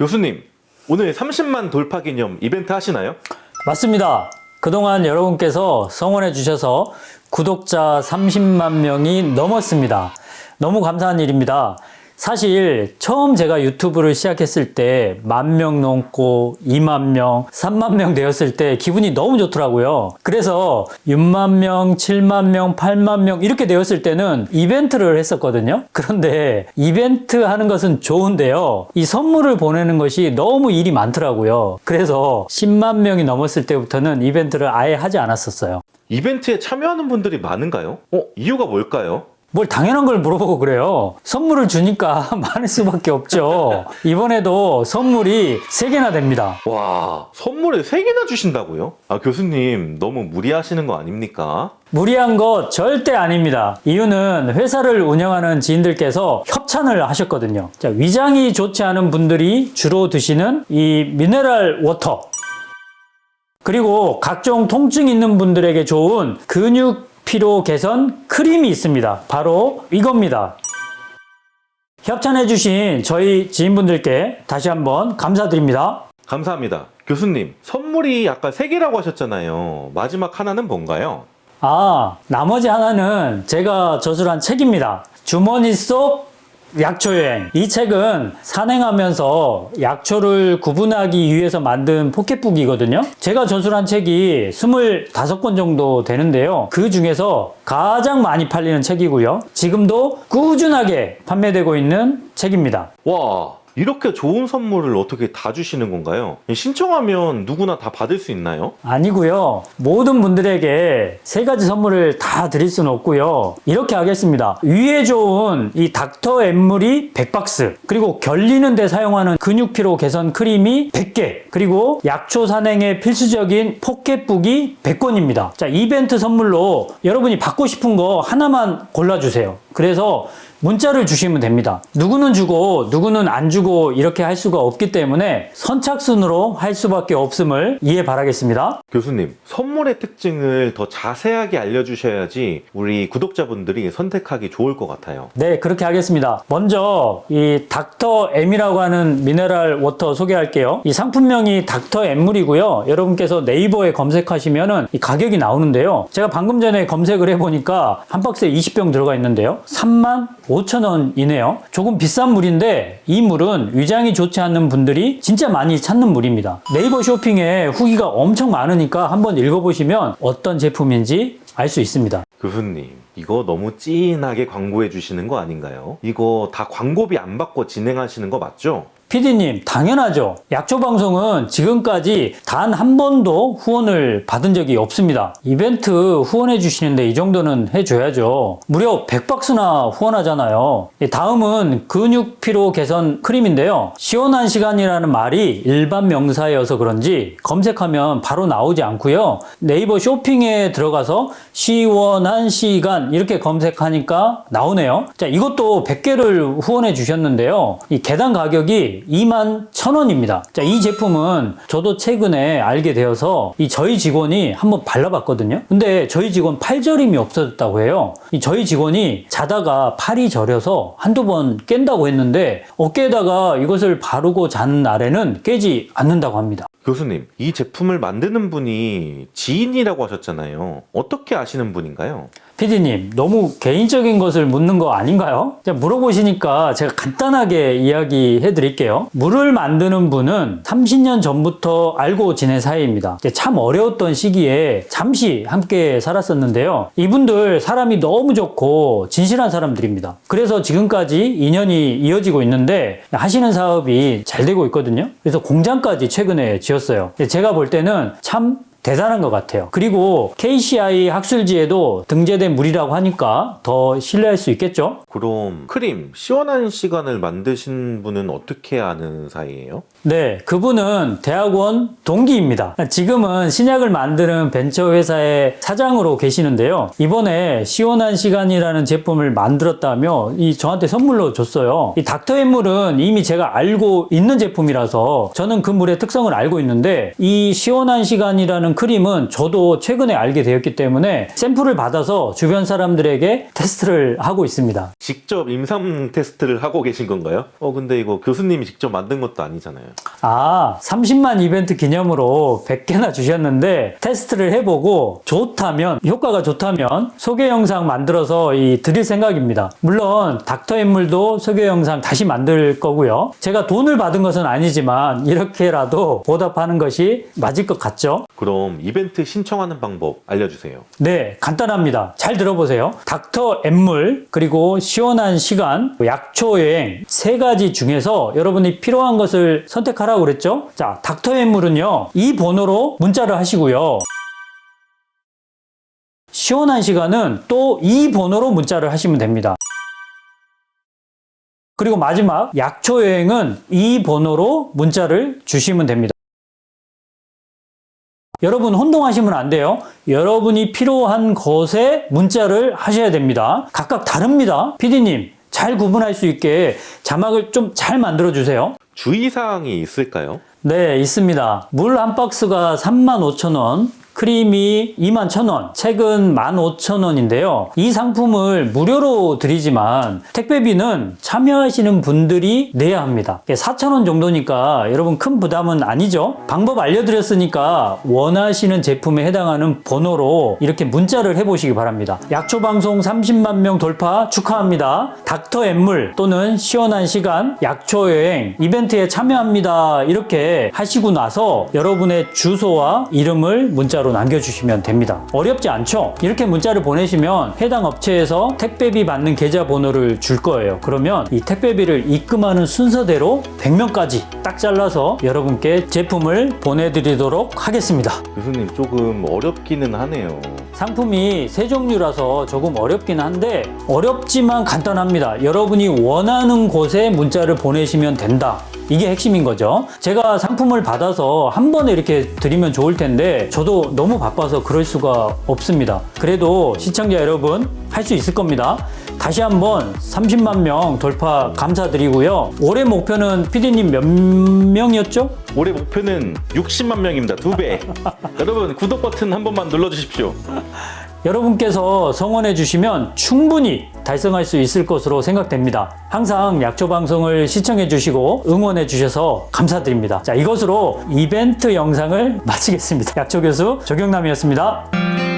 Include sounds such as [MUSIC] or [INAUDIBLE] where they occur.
교수님, 오늘 30만 돌파 기념 이벤트 하시나요? 맞습니다. 그동안 여러분께서 성원해 주셔서 구독자 30만 명이 넘었습니다. 너무 감사한 일입니다. 사실 처음 제가 유튜브를 시작했을 때 만 명 넘고 2만 명, 3만 명 되었을 때 기분이 너무 좋더라고요. 그래서 6만 명, 7만 명, 8만 명 이렇게 되었을 때는 이벤트를 했었거든요. 그런데 이벤트 하는 것은 좋은데요. 이 선물을 보내는 것이 너무 일이 많더라고요. 그래서 10만 명이 넘었을 때부터는 이벤트를 아예 하지 않았었어요. 이벤트에 참여하는 분들이 많은가요? 어, 이유가 뭘까요? 뭘 당연한 걸 물어보고 그래요. 선물을 주니까 [LAUGHS] 많을 수밖에 없죠. 이번에도 선물이 3개나 됩니다. 와, 선물을 3개나 주신다고요? 아, 교수님, 너무 무리하시는 거 아닙니까? 무리한 거 절대 아닙니다. 이유는 회사를 운영하는 지인들께서 협찬을 하셨거든요. 자, 위장이 좋지 않은 분들이 주로 드시는 이 미네랄 워터. 그리고 각종 통증 있는 분들에게 좋은 근육 피로 개선 크림이 있습니다. 바로 이겁니다. 협찬해주신 저희 지인분들께 다시 한번 감사드립니다. 감사합니다. 교수님, 선물이 아까 3개라고 하셨잖아요. 마지막 하나는 뭔가요? 아, 나머지 하나는 제가 저술한 책입니다. 주머니 속 약초 여행. 이 책은 산행하면서 약초를 구분하기 위해서 만든 포켓북이거든요. 제가 저술한 책이 25권 정도 되는데요. 그 중에서 가장 많이 팔리는 책이고요. 지금도 꾸준하게 판매되고 있는 책입니다. 와, 이렇게 좋은 선물을 어떻게 다 주시는 건가요? 신청하면 누구나 다 받을 수 있나요? 아니고요. 모든 분들에게 세 가지 선물을 다 드릴 수는 없고요. 이렇게 하겠습니다. 위에 좋은 이 닥터 엠물이 100박스, 그리고 결리는 데 사용하는 근육 피로 개선 크림이 100개, 그리고 약초 산행에 필수적인 포켓북이 100권입니다. 자, 이벤트 선물로 여러분이 받고 싶은 거 하나만 골라주세요. 그래서 문자를 주시면 됩니다. 누구는 주고 누구는 안 주고 이렇게 할 수가 없기 때문에 선착순으로 할 수밖에 없음을 이해 바라겠습니다. 교수님, 선물의 특징을 더 자세하게 알려주셔야지 우리 구독자분들이 선택하기 좋을 것 같아요. 네, 그렇게 하겠습니다. 먼저 이 닥터 M이라고 하는 미네랄 워터 소개할게요. 이 상품명이 닥터 M물이고요. 여러분께서 네이버에 검색하시면은 이 가격이 나오는데요. 제가 방금 전에 검색을 해보니까 한 박스에 20병 들어가 있는데요. 3만 5천 원이네요. 조금 비싼 물인데 이 물은 위장이 좋지 않는 분들이 진짜 많이 찾는 물입니다. 네이버 쇼핑에 후기가 엄청 많으니까 한번 읽어보시면 어떤 제품인지 알 수 있습니다. 교수님, 이거 너무 찐하게 광고해 주시는 거 아닌가요? 이거 다 광고비 안 받고 진행하시는 거 맞죠? PD님, 당연하죠. 약초 방송은 지금까지 단 한 번도 후원을 받은 적이 없습니다. 이벤트 후원해 주시는데 이 정도는 해줘야죠. 무려 100박스나 후원하잖아요. 예, 다음은 근육 피로 개선 크림인데요. 시원한 시간이라는 말이 일반 명사여서 그런지 검색하면 바로 나오지 않고요. 네이버 쇼핑에 들어가서 시원한 시간 이렇게 검색하니까 나오네요. 자, 이것도 100개를 후원해 주셨는데요. 이 개당 가격이 2만 1000원입니다. 자, 이 제품은 저도 최근에 알게 되어서 이 저희 직원이 한번 발라봤거든요. 근데 저희 직원 팔저림이 없어졌다고 해요. 이 저희 직원이 자다가 팔이 저려서 한두 번 깬다고 했는데 어깨에다가 이것을 바르고 잔 날에는 깨지 않는다고 합니다. 교수님, 이 제품을 만드는 분이 지인이라고 하셨잖아요. 어떻게 아시는 분인가요? 피디님, 너무 개인적인 것을 묻는 거 아닌가요? 자, 물어보시니까 제가 간단하게 이야기해 드릴게요. 물을 만드는 분은 30년 전부터 알고 지낸 사이입니다. 참 어려웠던 시기에 잠시 함께 살았었는데요. 이분들 사람이 너무 좋고 진실한 사람들입니다. 그래서 지금까지 인연이 이어지고 있는데 하시는 사업이 잘 되고 있거든요. 그래서 공장까지 최근에 지었어요. 제가 볼 때는 참 대단한 것 같아요. 그리고 KCI 학술지에도 등재된 물이라고 하니까 더 신뢰할 수 있겠죠? 그럼 크림, 시원한 시간을 만드신 분은 어떻게 아는 사이예요? 네, 그분은 대학원 동기입니다. 지금은 신약을 만드는 벤처 회사의 사장으로 계시는데요. 이번에 시원한 시간이라는 제품을 만들었다며 이 저한테 선물로 줬어요. 이 닥터 앤물은 이미 제가 알고 있는 제품이라서 저는 그 물의 특성을 알고 있는데 이 시원한 시간이라는 좋다는 크림은 저도 최근에 알게 되었기 때문에 샘플을 받아서 주변 사람들에게 테스트를 하고 있습니다. 직접 임상 테스트를 하고 계신 건가요? 어 근데 이거 교수님이 직접 만든 것도 아니잖아요. 아, 30만 이벤트 기념으로 100개나 주셨는데 테스트를 해보고 좋다면, 효과가 좋다면 소개 영상 만들어서 이 드릴 생각입니다. 물론 닥터 앤물도 소개 영상 다시 만들 거고요. 제가 돈을 받은 것은 아니지만 이렇게라도 보답하는 것이 맞을 것 같죠? 그럼 이벤트 신청하는 방법 알려주세요. 네, 간단합니다. 잘 들어보세요. 닥터 앤물, 그리고 시원한 시간, 약초 여행 세 가지 중에서 여러분이 필요한 것을 선택하라고 그랬죠? 자, 닥터 앤물은요, 이 번호로 문자를 하시고요. 시원한 시간은 또 이 번호로 문자를 하시면 됩니다. 그리고 마지막 약초 여행은 이 번호로 문자를 주시면 됩니다. 여러분 혼동하시면 안 돼요. 여러분이 필요한 것에 문자를 하셔야 됩니다. 각각 다릅니다. 피디님, 잘 구분할 수 있게 자막을 좀 잘 만들어 주세요. 주의사항이 있을까요? 네, 있습니다. 물 한 박스가 35,000원, 크림이 21,000원, 책은 15,000원인데요. 이 상품을 무료로 드리지만 택배비는 참여하시는 분들이 내야 합니다. 4,000원 정도니까 여러분 큰 부담은 아니죠? 방법 알려드렸으니까 원하시는 제품에 해당하는 번호로 이렇게 문자를 해보시기 바랍니다. 약초방송 30만 명 돌파 축하합니다. 닥터 앤물 또는 시원한 시간, 약초여행 이벤트에 참여합니다. 이렇게 하시고 나서 여러분의 주소와 이름을 문자로 남겨주시면 됩니다. 어렵지 않죠? 이렇게 문자를 보내시면 해당 업체에서 택배비 받는 계좌번호를 줄 거예요. 그러면 이 택배비를 입금하는 순서대로 100명까지 딱 잘라서 여러분께 제품을 보내드리도록 하겠습니다. 교수님 조금 어렵기는 하네요. 상품이 세 종류라서 조금 어렵긴 한데 어렵지만 간단합니다. 여러분이 원하는 곳에 문자를 보내시면 된다. 이게 핵심인 거죠. 제가 상품을 받아서 한 번에 이렇게 드리면 좋을 텐데 저도 너무 바빠서 그럴 수가 없습니다. 그래도 시청자 여러분 할 수 있을 겁니다. 다시 한번 30만 명 돌파 감사드리고요. 올해 목표는 피디님 몇 명이었죠? 올해 목표는 60만 명입니다. 두 배. [LAUGHS] 여러분 구독 버튼 한 번만 눌러 주십시오. 여러분께서 성원해 주시면 충분히 달성할 수 있을 것으로 생각됩니다. 항상 약초 방송을 시청해 주시고 응원해 주셔서 감사드립니다. 자, 이것으로 이벤트 영상을 [LAUGHS] 마치겠습니다. 약초 교수 조경남이었습니다.